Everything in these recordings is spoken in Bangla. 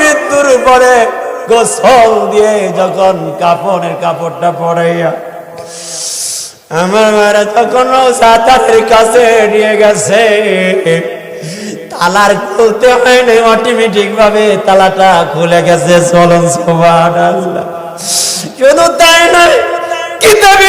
মৃত্যুর পরে গোসল দিয়ে যখন কাপড়ের কাপড়টা পরাইয়া আমার মারা তখন সাঁতারের কাছে নিয়ে গেছে। তালার খুলতে হয়নি অটোমেটিক ভাবে তালাটা খুলে গেছে, চলন সোবান শুধু তাই নয়, কিতাবে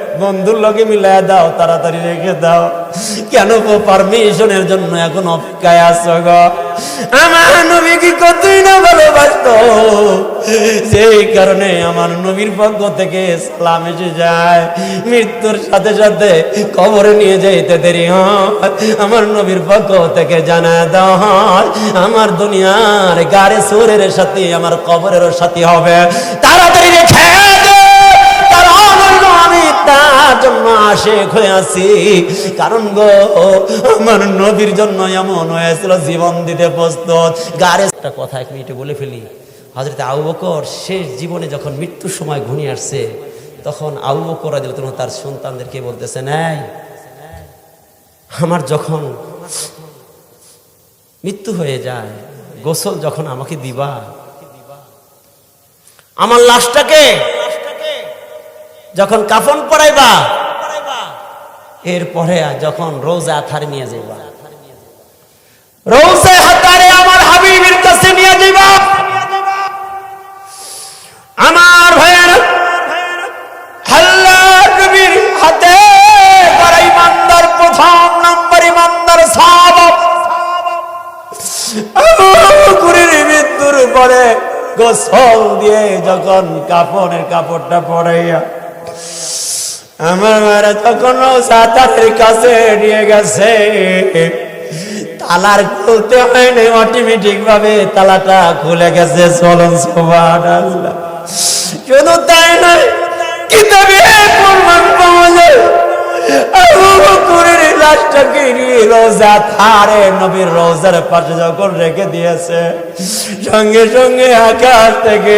বন্ধুর লগে মিলাই দাও, তাড়াতাড়ি রেখে দাও। কেন পারমিশনের জন্য এখন অপেক্ষায় আছো গো? আমার নবী কি কতই না ভালোবাসত? সেই কারণে আমার নবীর পক্ষ থেকে সালাম এসে যায়। মৃত্যুর সাথে সাথে কবরে নিয়ে যাইতে দেরি হয়। আমার নবীর পক্ষ থেকে জানা হয় আমার দুনিয়ার গাড়ি সুরের সাথে, আমার কবরেরও সাথী হবে। তাড়াতাড়ি রেখে জন্য আশেক হয়ে আছি। কারণ গো, আমার নবীর জন্য এমন হয়েছিল, জীবন দিতে প্রস্তুত। গাড়ি একটা কথা এক মিনিটে বলে ফেলি। হজরত আবু বকর শেষ জীবনে যখন মৃত্যুর সময় ঘনিয়ে আসছে, তখন আবু বকর তার সন্তানদেরকে বলতেছে, নাই, আমার যখন মৃত্যু হয়ে যায়, গোসল যখন আমাকে দিবা, আমার লাশটাকে যখন কাফন পরাইবা, এরপরে যখন রোজা হাতারে নিয়ে যাইবা। রোজা হাতারে আমার হাবিবের কাছে নিয়ে যাইবা। আমার ভাইয়ের আল্লাহ নবীর হাতে যারা ইমানদার প্রথম নম্বর ইমানদার সাহাবা। কুড়ির মৃত্যুর পরে গোসল দিয়ে যখন কাপড়ের কাপড়টা পরাইয়া আমার মারা তখন সাঁতারের কাছে নিয়ে গেছে। তালার খুলতে হয়নি অটোমেটিক ভাবে তালাটা খুলে গেছে, চলন শুধু তাই নয় কিতাবে প্রমাণ পাওয়া নবীর রোজার পাশে যখন রেখে দিয়েছে, সঙ্গে সঙ্গে আকাশ থেকে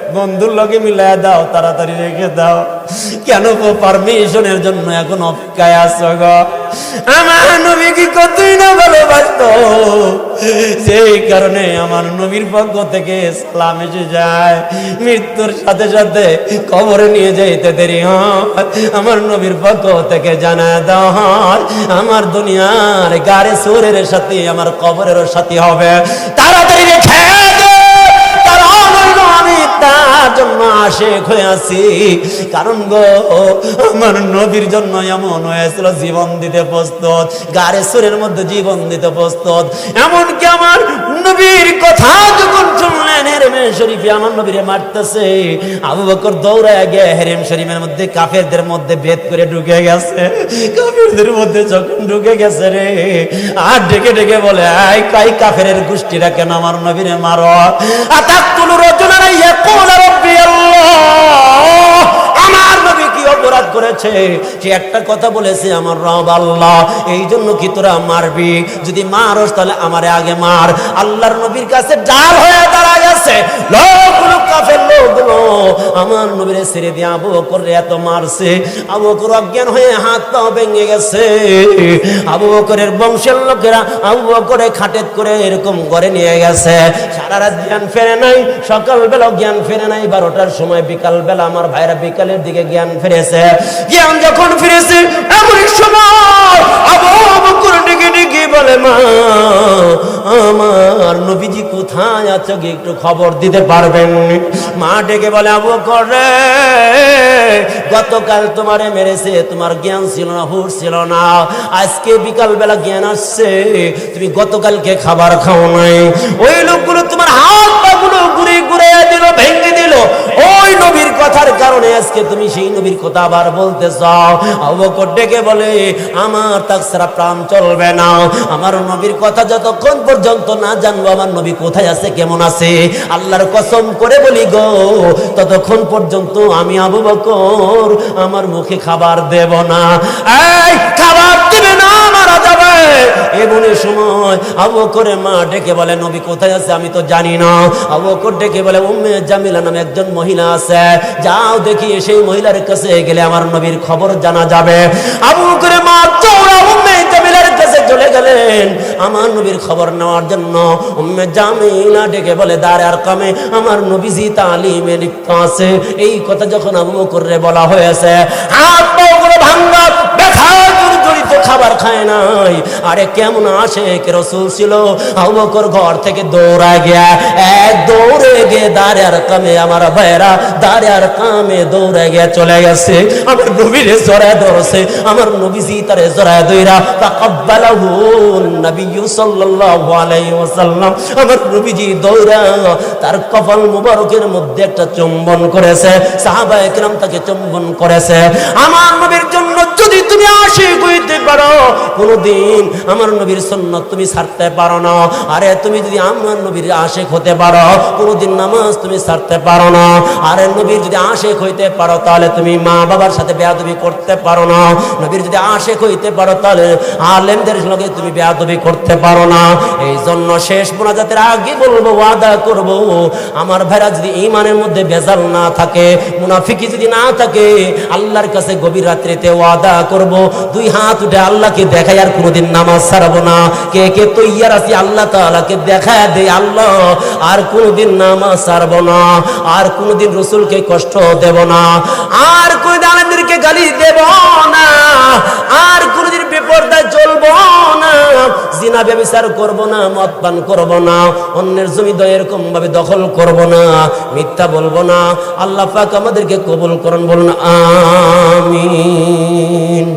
বন্ধুর লগে মিলাই দাও, তাড়াতাড়ি রেখে দাও। কেন পারমিশনের জন্য এখন অপেক্ষায় আছো গো? আমার নবী কি কতই না ভালোবাসত? সেই কারণে আমার নবীর পক্ষ থেকে সালাম এসে যায়। মৃত্যুর সাথে সাথে কবরে নিয়ে যাইতে দেরি হয়। আমার নবীর পক্ষ থেকে জানা দাও আমার দুনিয়ার গাড়ি সুরের সাথে আমার কবরেরও সাথী হবে। আশেক হয়ে আছি। কারণ গো, আমার নবীর জন্য এমন হয়েছিল জীবন দিতে প্রস্তুত গাড়ি সুরের মধ্যে জীবন দিতে প্রস্তুত। এমনকি আমার নবীর কথা যখন শুনলেন হেরেম শরীফে আমার নবীরে মারতেছে। আবু বকর দৌড়ায় গিয়ে হেরেম শরীফের মধ্যে কাফেরদের মধ্যে ভেদ করে ঢুকে গেছে। কাফেরদের মধ্যে যখন ঢুকে গেছে রে, আর ডেকে ডেকে বলে আই কাই কাফেরের গোষ্ঠীরা কেন আমার নবীরে মারো? আতাকুলু রাজুলান ইয়াকুল রাব্বি আল্লাহ আমার নবী কি অপরাধ করেছে সে একটা কথা বলেছে আমার রব আল্লাহ, এই জন্য কি তোরা মারবি? যদি মারস তাহলে আমারে আগে মার। আল্লাহর নবীর কাছে ডাল হয়ে দাঁড়া গেছে। আমার ছেড়ে দিয়ে আবু বকর এত মারছে। অজ্ঞান হয়ে হাত পা ভেঙে গেছে। বংশের লোকেরা আবু বকরে খাটেত করে এরকম করে নিয়ে গেছে। সারা রাত জ্ঞান ফেরে নাই সকালবেলা জ্ঞান ফেরে নাই, বারোটার সময় বিকাল বেলা আমার ভাইরা বিকালের দিকে জ্ঞান ফিরেছে। জ্ঞান যখন ফিরেছে, এমন সময় আবু বকর ডেকে ডেকে বলে, মা, আমার নবীজি কোথায় আছে গিয়ে একটু খবর দিতে পারবেন? মা ডেকে বলে, আবু বকর রে, গতকাল তোমারে মেরেছে, তোমার জ্ঞান ছিল না, হুশ ছিল না। আজকে বিকাল বেলা জ্ঞান আসছে, তুমি গতকালকে খাবার খাও নাই। ওই লোকগুলো তোমার হাত পাগুলো ঘুরে ঘুরে দিল ভেঙে দিল ওই নবীর কথার কারণে আজকে তুমি সেই নবীর কথা আবার বলতে চাও? অবকর ডেকে বলে, আমার তাছাড়া প্রাণ চলবে না। আমার নবীর কথা যতক্ষণ পর্যন্ত না জানব, আমার নবী কোথায় আছে, কেমন আছে? আল্লাহর কসম করে বলি গো, ততক্ষণ পর্যন্ত আমি আবু বকর আমার মুখে খাবার দেব না। এই, খাবার এমন সময় আবু করে মা ডেকে বলে, নবী কোথায় আছে? আমি তো জানি না। আবু বকর ডেকে বলে, উম্মে জামিলা নামে একজন মহিলা আছে। যাও দেখি, সেই মহিলার কাছে গেলে আমার নবীর খবর জানা যাবে। আবু করে মা চৌড়া উম্মে জামিলার কাছে চলে গেলেন। আমার নবীর খবর নেওয়ার জন্য উম্মে জামিলা ডেকে বলে, দাঁড়ে আর কামে, আমার নবীজি তালিমে লিপ্ত আছে। এই কথা যখন আবু বকরে বলা হয়েছে হাত পাগুলো ভাঙ্গা খাবার খায় নাই। আরে কেমন আসে কে রসুল ছিল। আবু বকর ঘর থেকে দৌড়া গিয়া এক দৌড়ে গিয়ে দাঁড়ে আর কামে আমার ভাইরা দাঁড়ে আর কামে দৌড়ে গিয়ে চলে গেছে। আমার নবীরে জড়ায় ধরছে। আমার নবীজি তারে জড়ায় দইরা আমার নবীজি দৌড়া, তার কপাল মুবারকের মধ্যে একটা চুম্বন করেছে। সাহাবা একরাম তাকে চুম্বন করেছে। আমার নবীর জন্য যদি তুমি আশিক হইতে পারো, কোনদিন আমার নবীর সুন্নাত তুমি ছাড়তে পারো না। আরে তুমি যদি আমার নবীর আশিক হতে পারো, কোনদিন নামাজ তুমি ছাড়তে পারো না। আরে নবীর যদি আশিক হইতে পারো, তাহলে তুমি মা বাবার সাথে বেয়াদবি করতে পারো না। নবীর যদি আশিক হইতে পারো, তাহলে আলেমদের সঙ্গে তুমি বেয়াদবি করতে পারো না। এই জন্য শেষ মোনাজাতের আগে বলব, ওয়াদা করব, আমার ভাইরা যদি ইমানের মধ্যে বেজাল না থাকে, মুনাফিকি যদি না থাকে, আল্লাহর কাছে গভীর রাত্রিতে ওয়াদা করব। দুই হাত উঠে আল্লাহকে দেখাই আর কোনোদিন নামাজ ছাড়াবো না। কে কে তৈয়ার আছি আল্লাহ তাআলাকে দেখা দে আল্লাহ। আর কোনোদিন নামাজ ছাড়বো না। আর কোনোদিন রসুলকে কষ্ট দেব না। আর কোনোদিন আলেমদেরকে গালি দেব না। আর কোনোদিন বেপরদায় চলবো জিনা ব্যবচার করব না, মদ পান করব না, অন্যের জমি এরকম ভাবে দখল করব না, মিথ্যা বলব না। আল্লাহ পাক আমাদেরকে কবুল করুন, বলুন, আমিন।